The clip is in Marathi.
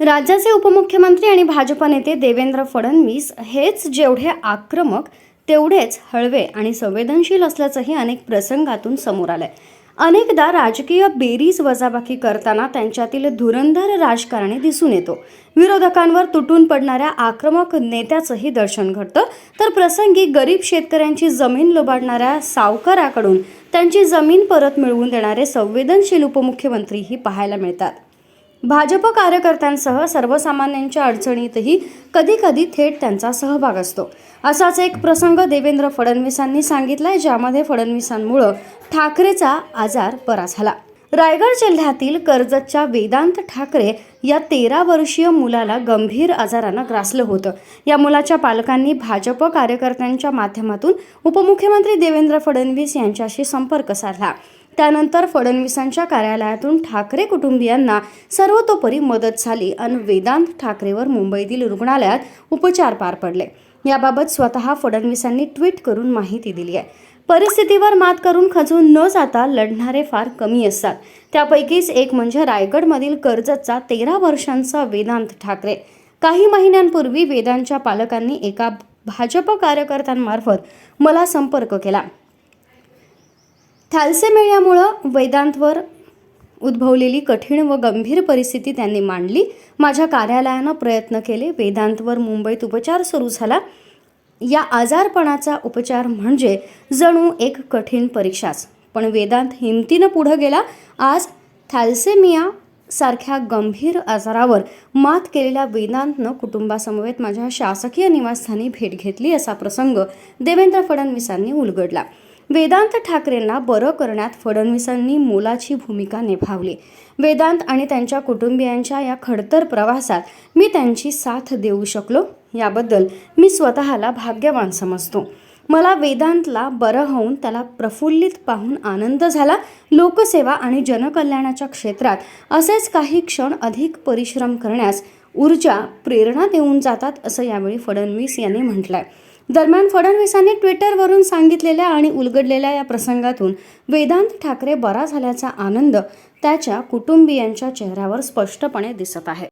राज्याचे उपमुख्यमंत्री आणि भाजप नेते देवेंद्र फडणवीस हेच जेवढे आक्रमक तेवढेच हळवे आणि संवेदनशील असल्याचंही अनेक प्रसंगातून समोर आलंय. अनेकदा राजकीय बेरीज वजाबाकी करताना त्यांच्यातील धुरंधर राजकारणी दिसून येतो. विरोधकांवर तुटून पडणाऱ्या आक्रमक नेत्याचंही दर्शन घडतं. तर प्रसंगी गरीब शेतकऱ्यांची जमीन लुबाडणाऱ्या सावकाराकडून त्यांची जमीन परत मिळवून देणारे संवेदनशील उपमुख्यमंत्रीही पाहायला मिळतात. भाजप कार्यकर्त्यांसह सर्वसामान्यांच्या अडचणीतही कधी कधी थेट त्यांचा सहभाग असतो. असाच एक प्रसंग देवेंद्र फडणवीसांनी सांगितलाय ज्यामध्ये फडणवीसांमुळं ठाकरेचा आजार बरा झाला. रायगड जिल्ह्यातील कर्जतच्या वेदांत ठाकरे या तेरा वर्षीय मुलाला गंभीर आजारानं ग्रासलं होतं. या मुलाच्या पालकांनी भाजप कार्यकर्त्यांच्या माध्यमातून उपमुख्यमंत्री देवेंद्र फडणवीस यांच्याशी संपर्क साधला. त्यानंतर फडणवीसांच्या कार्यालयातून ठाकरे कुटुंबियांना सर्वतोपरी मदत झाली आणि वेदांत ठाकरेवर मुंबईतील रुग्णालयात उपचार पार पडले. याबाबत स्वतः फडणवीसांनी ट्विट करून माहिती दिली आहे. परिस्थितीवर मात करून खचून न जाता लढणारे फार कमी असतात. त्यापैकीच एक म्हणजे रायगडमधील कर्जतचा तेरा वर्षांचा वेदांत ठाकरे. काही महिन्यांपूर्वी वेदांतच्या पालकांनी एका भाजप कार्यकर्त्यांमार्फत मला संपर्क केला. थॅल्सेमियामुळं वेदांतवर उद्भवलेली कठीण व गंभीर परिस्थिती त्यांनी मांडली. माझ्या कार्यालयानं प्रयत्न केले. वेदांतवर मुंबईत उपचार सुरू झाला. या आजारपणाचा उपचार म्हणजे जणू एक कठीण परीक्षाच. पण वेदांत हिमतीनं पुढं गेला. आज थॅल्सेमिया सारख्या गंभीर आजारावर मात केलेल्या वेदांतनं कुटुंबासमवेत माझ्या शासकीय निवासस्थानी भेट घेतली असा प्रसंग देवेंद्र फडणवीसांनी उलगडला. वेदांत ठाकरेंना बरं करण्यात फडणवीसांनी मोलाची भूमिका निभावली. वेदांत आणि त्यांच्या कुटुंबियांच्या या खडतर प्रवासात मी त्यांची साथ देऊ शकलो? याबद्दल मी स्वतःला भाग्यवान समजतो. मला वेदांतला बरं होऊन त्याला प्रफुल्लित पाहून आनंद झाला. लोकसेवा आणि जनकल्याणाच्या क्षेत्रात असेच काही क्षण अधिक परिश्रम करण्यास ऊर्जा प्रेरणा देऊन जातात असं यावेळी फडणवीस यांनी म्हटलंय. दरम्यान फडणवीसांनी ट्विटरवरून सांगितलेल्या आणि उलगडलेल्या या प्रसंगातून वेदांत ठाकरे बरा झाल्याचा आनंद त्याच्या कुटुंबियांच्या चेहऱ्यावर स्पष्टपणे दिसत आहे.